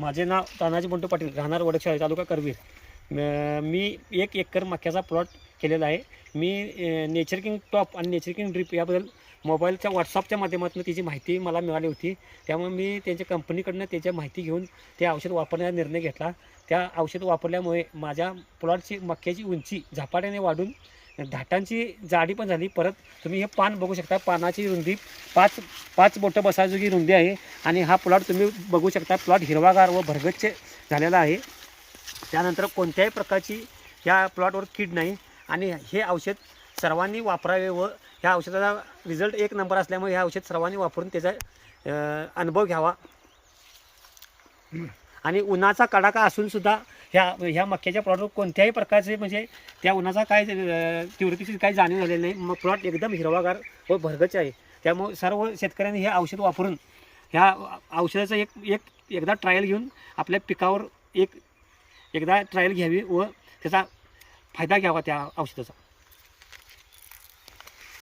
माझे नाव तानाजी बंटू पाटील राहणार वडकशाळा तालुका करवीर. मी एक एकर मक्याचा प्लॉट केलेला आहे. मी नेचर किंग टॉप आणि नेचर किंग ड्रिप याबद्दल मोबाईलच्या व्हॉट्सअपच्या माध्यमातून त्याची माहिती मला मिळाली होती. त्यामुळे मी त्यांच्या कंपनीकडनं त्याची माहिती घेऊन ते औषध वापरण्याचा निर्णय घेतला. त्या औषध वापरल्यामुळे माझ्या प्लॉटची मक्याची उंची झपाट्याने वाढून धाटांची जाडी पण झाली. परत तुम्ही हे पान बघू शकता. पानाची रुंदी पाच पाच बोटं बसायची रुंदी आहे. आणि हा प्लॉट तुम्ही बघू शकता. प्लॉट हिरवागार व भरगच्च झालेला आहे. त्यानंतर कोणत्याही प्रकारची ह्या प्लॉटवर कीड नाही. आणि हे औषध सर्वांनी वापरावे व ह्या औषधाचा रिझल्ट एक नंबर असल्यामुळे हे औषध सर्वांनी वापरून त्याचा अनुभव घ्यावा. आणि उन्हाचा कडाका असूनसुद्धा ह्या ह्या मक्याच्या प्लॉटवर कोणत्याही प्रकारचे म्हणजे त्या उन्हाचा काय तीव्रतेची काही जाणीव झालेली नाही. मग प्लॉट एकदम हिरवागार व भरगच आहे. त्यामुळे सर्व शेतकऱ्यांनी हे औषध वापरून ह्या औषधाचं एक एक एकदा ट्रायल घेऊन आपल्या पिकावर एक एकदा ट्रायल घ्यावी व त्याचा फायदा घ्यावा त्या औषधाचा.